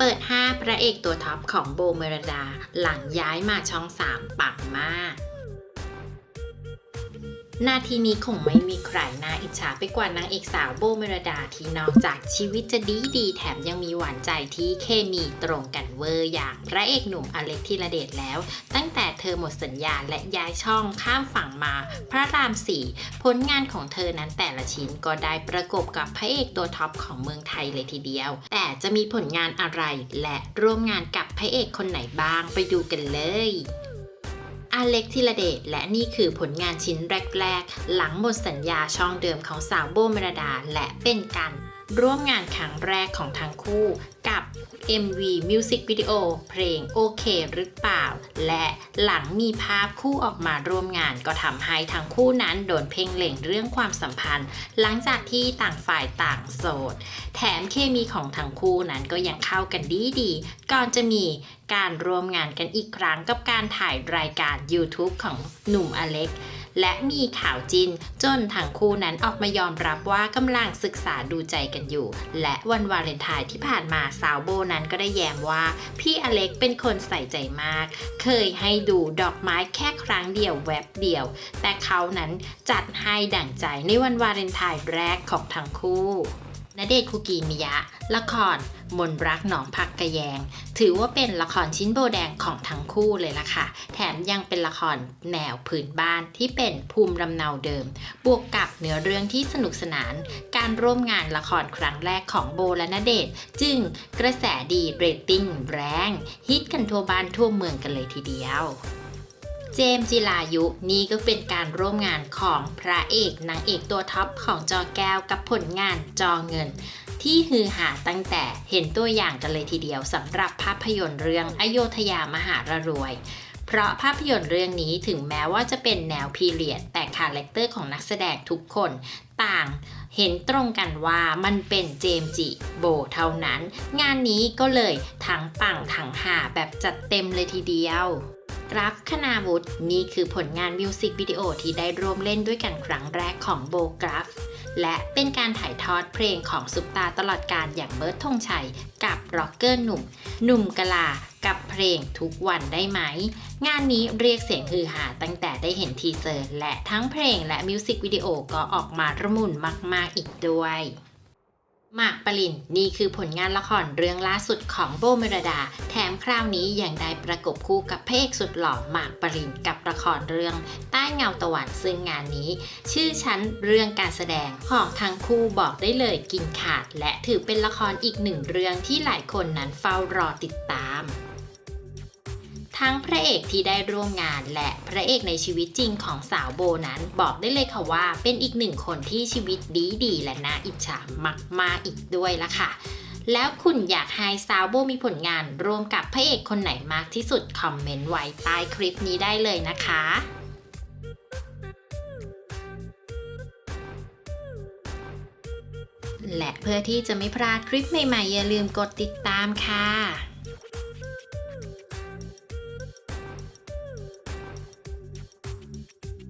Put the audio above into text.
เปิด 5 พระเอกตัวท็อปของโบเมรดา หลังย้ายมาช่อง 3 ปังมาก นาทีนี้คงไม่มีใครน่าอิจฉาไปกว่านางเอกสาวโบเมรดาที่นอกจากชีวิตจะดีดีแถมยังมีหวานใจที่เคมีตรงกันเวอร์อย่างพระเอกหนุ่มอเล็กธีระเดชแล้ว ตั้งแต่เธอหมดสัญญาและย้ายช่องข้ามฝั่งมา พระรามสี่ผลงานของเธอนั้นแต่ละชิ้นก็ได้ประกบกับพระเอกตัวท็อปของเมืองไทยเลยทีเดียว แต่จะมีผลงานอะไรและร่วมงานกับพระเอกคนไหนบ้างไปดูกันเลย อาเล็กธิรเดชและนี่คือผลงานชิ้นแรก ๆ หลังหมดสัญญาช่องเดิมของสาวโบเมรดาและเป็นกัน ร่วมงานครั้งแรกของทั้งคู่กับ MV Music Video เพลงโอเคหรือเปล่า และหลังมีภาพคู่ออกมาร่วมงานก็ทำให้ทั้งคู่นั้นโดนเพ่งเล็งเรื่องความสัมพันธ์ หลังจากที่ต่างฝ่ายต่างโสด แถมเคมีของทั้งคู่นั้นก็ยังเข้ากันดีดีก่อนจะมีการร่วมงานกันอีกครั้งกับการถ่ายรายการ YouTube ของหนุ่มอเล็ก และมีข่าวจินจนทั้งคู่นั้นออกมายอมรับว่ากำลังศึกษาดูใจกันอยู่ และวันวาเลนไทน์ที่ผ่านมาสาวโบนั้นก็ได้แย้มว่า พี่อเล็กเป็นคนใส่ใจมาก เคยให้ดูดอกไม้แค่ครั้งเดียวแวบเดียว แต่เขานั้นจัดให้ดั่งใจในวันวาเลนไทน์แรกของทั้งคู่ ณเดชคุกิมิยะ ละคร มนรักหนองผักกระแยง ถือว่าเป็นละครชิ้นโบแดงของทั้งคู่เลยล่ะค่ะ แถมยังเป็นละครแนวพื้นบ้านที่เป็นภูมิลำเนาเดิม บวกกับเนื้อเรื่องที่สนุกสนาน การร่วมงานละครครั้งแรกของโบและณเดชจึงกระแสดีเรตติ้งแรง ฮิตกันทั่วบ้านทั่วเมืองกันเลยทีเดียว เจมจิรายุ นี่ก็เป็นการร่วมงานของพระเอกนางเอกตัวท็อปของจอแก้วกับผลงานจอเงิน ที่ฮือหาตั้งแต่เห็นตัวอย่างกันเลยทีเดียวสำหรับภาพยนตร์เรื่องอโยธยามหาระรวย เพราะภาพยนตร์เรื่องนี้ถึงแม้ว่าจะเป็นแนวพีเรียด แต่คาแรคเตอร์ของนักแสดงทุกคนต่างเห็นตรงกันว่ามันเป็นเจมจิโบเท่านั้น งานนี้ก็เลยทั้งปังทั้งหาแบบจัดเต็มเลยทีเดียว ราฟคณาวุฒินี่คือผลงานมิวสิกวิดีโอที่ได้ร่วมเล่นด้วยกันครั้งแรกของโบกราฟ และเป็นการถ่ายทอดเพลงของซุปตาตลอดการอย่างเบิร์ดธงชัย กับร็อกเกอร์หนุ่ม หนุ่มกลา กับเพลงทุกวันได้ไหม งานนี้เรียกเสียงฮือหาตั้งแต่ได้เห็นทีเซอร์ และทั้งเพลงและมิวสิกวิดีโอก็ออกมาระมุนมาก ๆ อีกด้วย หมากปรินนี่คือผลงานละครเรื่องล่าสุดของโบเมรดา แถมคราวนี้ยังได้ประกบคู่กับพระเอกสุดหล่อหมากปรินกับละครเรื่อง ใต้เงาตะวันซึ่งงานนี้ ชื่อชั้นเรื่องการแสดงของทั้งคู่บอกได้เลยกินขาด และถือเป็นละครอีกหนึ่งเรื่องที่หลายคนนั้นเฝ้ารอติดตาม ทั้งพระเอกที่ได้ร่วมงานและพระเอกในชีวิตจริงของสาวโบนั้น บอกได้เลยค่ะว่า เป็นอีกหนึ่งคนที่ชีวิตดีดีและน่าอิจฉามากๆอีกด้วยละค่ะ แล้วคุณอยากให้สาวโบมีผลงานร่วมกับพระเอกคนไหนมากที่สุด คอมเมนต์ไว้ใต้คลิปนี้ได้เลยนะคะและเพื่อที่จะไม่พลาดคลิปใหม่ๆ อย่าลืมกดติดตามค่ะ